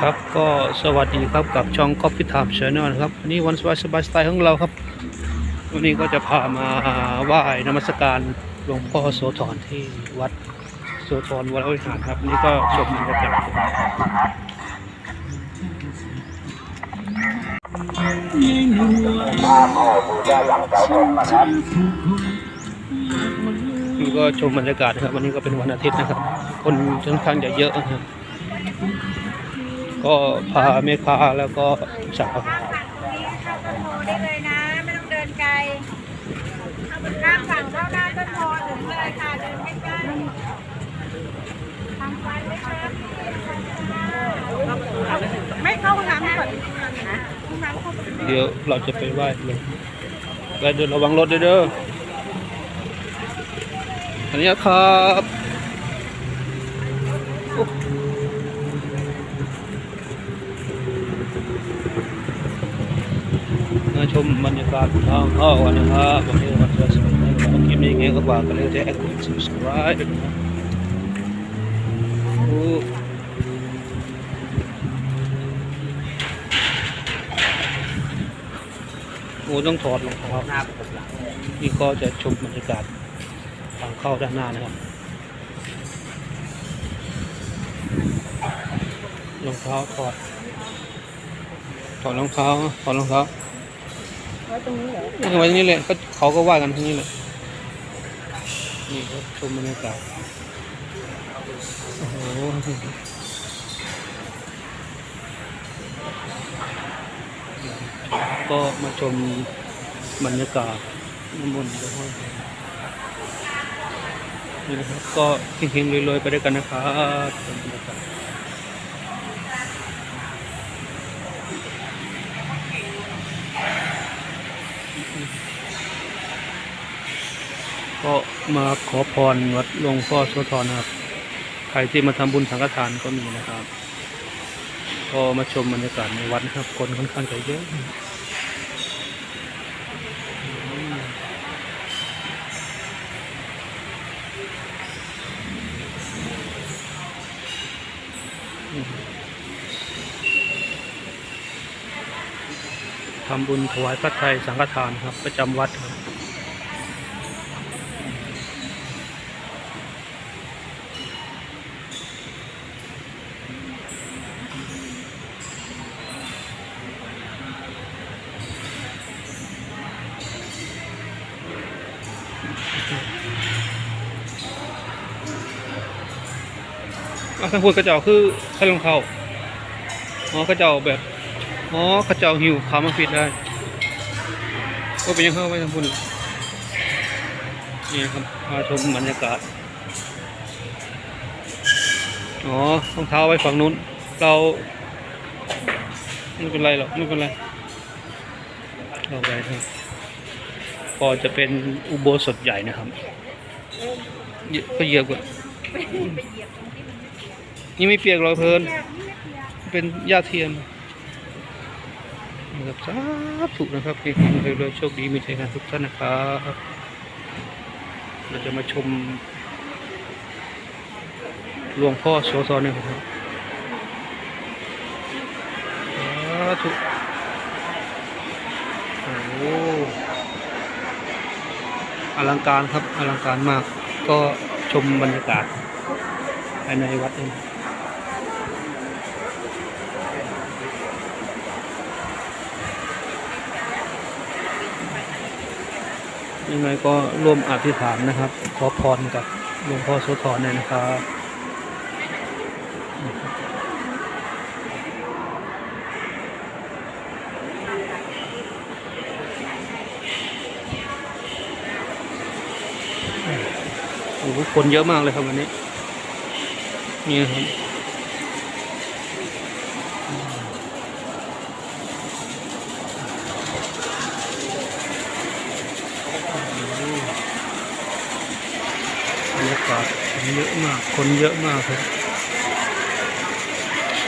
ครับก็สวัสดีครับกับช่อง Coffee Time Channel นะครับวันนี้วันสบายสบายสไตล์ของเราครับ วันนี้ก็จะพามาไหว้นมัสการหลวงพ่อโสธรที่วัดโสธรวรวิหารครับ นี่ก็ชมบรรยากาศนี่ก็ชมบรรยากาศนะครับ วันนี้ก็เป็นวันอาทิตย์นะครับ คนค่อนข้างจะเยอะนะครับ ก็พาแม่ค้าแล้วก็สาวโทรได้เลยนะ ไม่ต้องเดินไกลข้ามฝั่งเข้าหน้าต้นโพถึงเลยค่ะเดินใกล้ๆทำฟันไหมคะไม่เข้าห้องน้ำก่อนนะห้องน้ำเข้าเดี๋ยวเราจะไปไหว้เลยไปเดินระวังรถเด้ออันนี้ครับ มาชมบรรยากาศทางเข้ากันนะครับวันนี้วันเสาร์นะครับคลิปนี้งไงก็ฝากกันเลยจะแอคทีฟ subscribe ด้วยนะโอ้โอ้ต้องถอดรองเท้านี่ก็จะชมบรรยากาศทางเข้าด้านหน้านะครับรองเท้าถอดถอดรองเท้าถอดรองเท้า ไว้ตรงนี้เหรอไว้ตรงนี้เลยก็เขาก็ว่ากันที่นี่เลยนี่ครับชมบรรยากาศโอ้โหก็มาชมบรรยากาศน้ำมนต์ด้วยนี่นะครับ ก็เฮงๆรวยๆไปด้วยกันนะครับชมบรรยา ก็มาขอพรวัดหลวงพ่อโสธรนะครับ ใครที่มาทำบุญสังฆทานก็มีนะครับ ก็มาชมบรรยากาศในวัดนะครับ คนค่อนข้างจะเยอะทำบุญถวายพระไทยสังฆทานครับ ประจำวัดครับ อะทางพูดกระเจ้าคือข้าลงเขาอ๋อกระเจ้าแบบอ๋อกระเจ้าหิวขามาฟิดได้ก็เป็นยังเข้าไว้ทางพูดนี่ครับมาชมบรรยากาศอ๋อรองเท้าไว้ฝั่งนู้น เราไม่เป็นไรหรอกไม่เป็นไรเราไปครับก็จะเป็นอุโบสถใหญ่นะครับ เยอะก็เยอะกว่า นี่ไม่เปียกหรอกเพลิน เป็นหญ้าเทียมนะครับสาธุนะครับที่เรื่อยๆโชคดีมีชัยกันทุกท่านนะครับเราจะมาชมหลวงพ่อโสธรเนี่ยครับสาธุโอ้โหอลังการครับอลังการมาก ก็ชมบรรยากาศภายในวัดเอง ยังไงก็ร่วมอธิษฐานนะครับ ขอพรกับหลวงพ่อโสธรหน่ยนะครับโอ้โหคนเยอะมากเลยครับวันนี้ นี่ครับ เยอะมาก คนเยอะมากครับ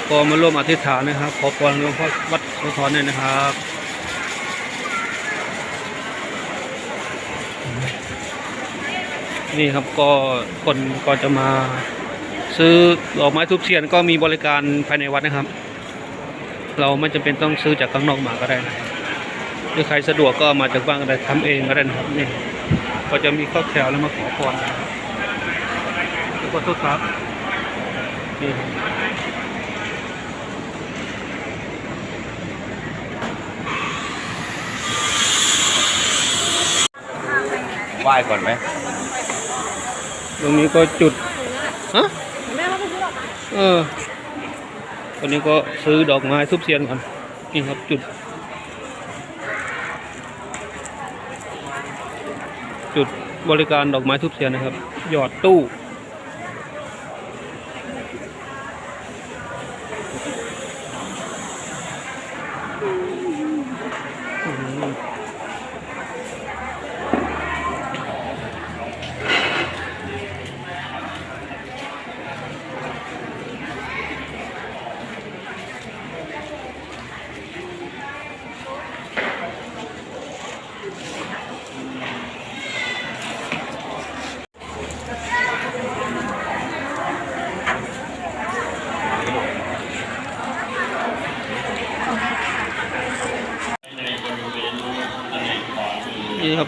ก็มาร่วมอธิษฐานนะครับ ขอพรหลวงพ่อวัดโสธรเนี่ยนะครับนี่ครับก็คนก็จะมา ซื้อดอกไม้ทุบเทียนก็มีบริการภายในวัดนะครับ เราไม่จำเป็นต้องซื้อจากข้างนอกมาก็ได้นะหรือใครสะดวกก็มาจากบ้านก็ได้ทำเองก็ได้นะครับนี่ก็จะมีข้าวแถวแล้วมาขอพรนะครับ แล้วก็ทุกครับนี่ครับไหว้ก่อนไหมตรงนี้ก็จุดฮะเออตอนนี้ก็ซื้อดอกไม้ทุบเทียนก่อนนี่ครับจุด จุดบริการดอกไม้ทุบเทียนนะครับ หยอดตู้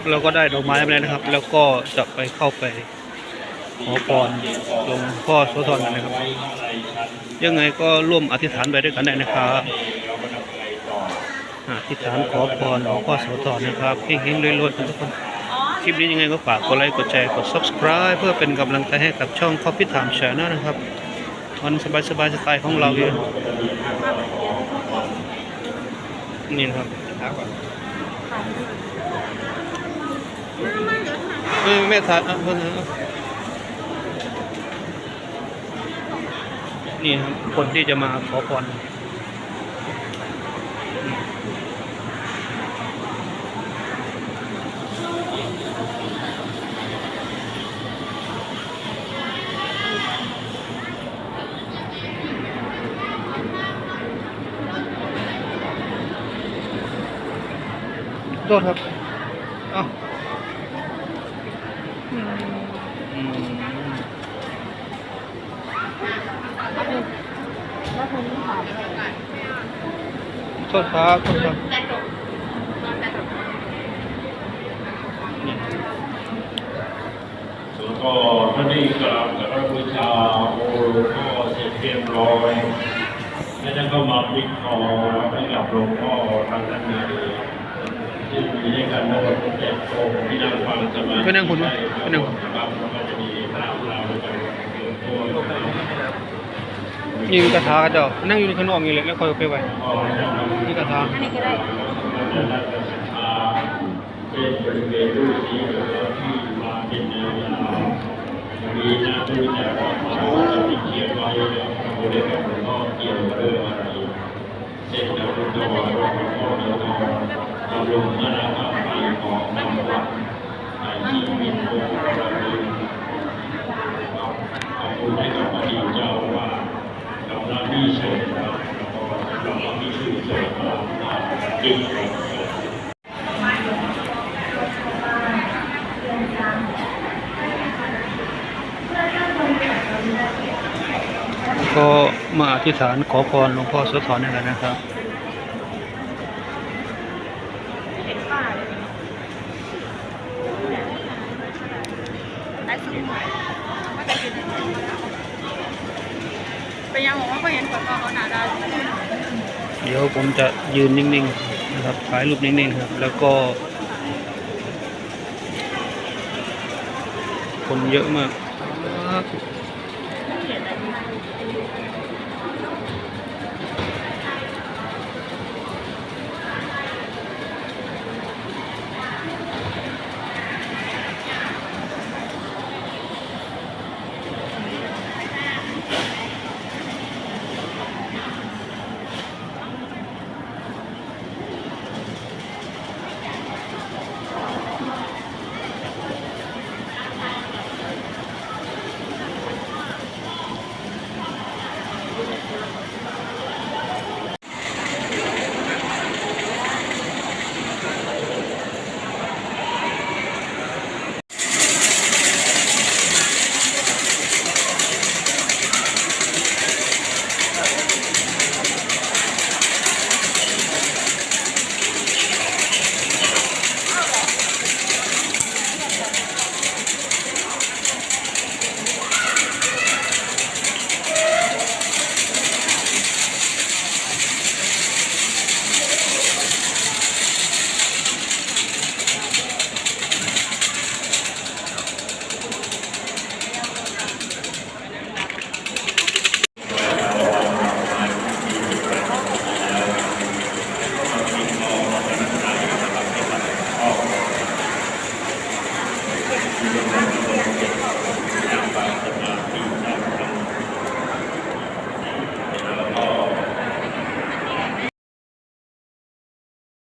เราก็ได้ดอกไม้มาแล้วนะครับ แล้วก็จะไปเข้าไปขอพรหลวงพ่อโสธรกันนะครับ ยังไงก็ร่วมอธิษฐานไปด้วยกันได้นะครับอธิษฐานขอพรหลวงพ่อโสธรนะครับเฮงๆรวยๆกันทุกคนคลิปนี้ยังไงก็ฝากกดไลค์กดแชร์กด subscribe เพื่อเป็นกำลังใจให้กับช่อง Coffee Time Channel นะครับวันสบายๆสไตล์ของเราเองนี่นะครับ ไม่ไม่ถ่ายอะเพิ่งนะนี่ครับคนที่จะมาขอพรโทษครับเอ้าอืม โทษครับโทษครับนี่แล้วก็ท่านนี้กราบสักการะบูชาโอ้หลวงพ่อเสร็จเรียบร้อยแล้วท่านก็มาพิกคอให้กับหลวงพ่อทางด้านในซึ่งมีด้วยกันทั้งหมดเจ็ดองค์ที่นั่งฟังสมาธิไปนั่งคุณวะไปนั่งครับแล้วก็จะมีพระเราด้วยกันหลวงพ่อ ยิงกระทาเจ้านั่งอยู่ในข้างนอกนี่เลยแล้วคอยเอาไปไว้นี่กระทาเป็นบริเวณรูปนี้หรือว่าที่มาเป็นแนวยาวมีหน้าตู้แต่ว่าเขาจะติดเขียนไว้พระบริเวณหลวงพ่อเกี่ยวเรื่องอะไรเสร็จแล้วคุณจะบอกว่าหลวงพ่อเดี๋ยวเราเราลงมาแล้วก็ไปของนำวัดในที่มีโบราณขอบคุณให้กับพระดีเจ้าว่ากับพระที่เสด็จแล้วก็กับพระที่ชื่อเสด็จมาจริง ก็มาอ ธิษฐานขอพรหลวงพ่อโสธรนี่แหละนะครับเป็นยังบอกว่าก็เห็นก่อนว่าเขาหนาดาเดี๋ยวผมจะยืนนิ่งๆนะครับถ่ายรูปนิ่งๆครับ แล้วก็ คนเยอะมาก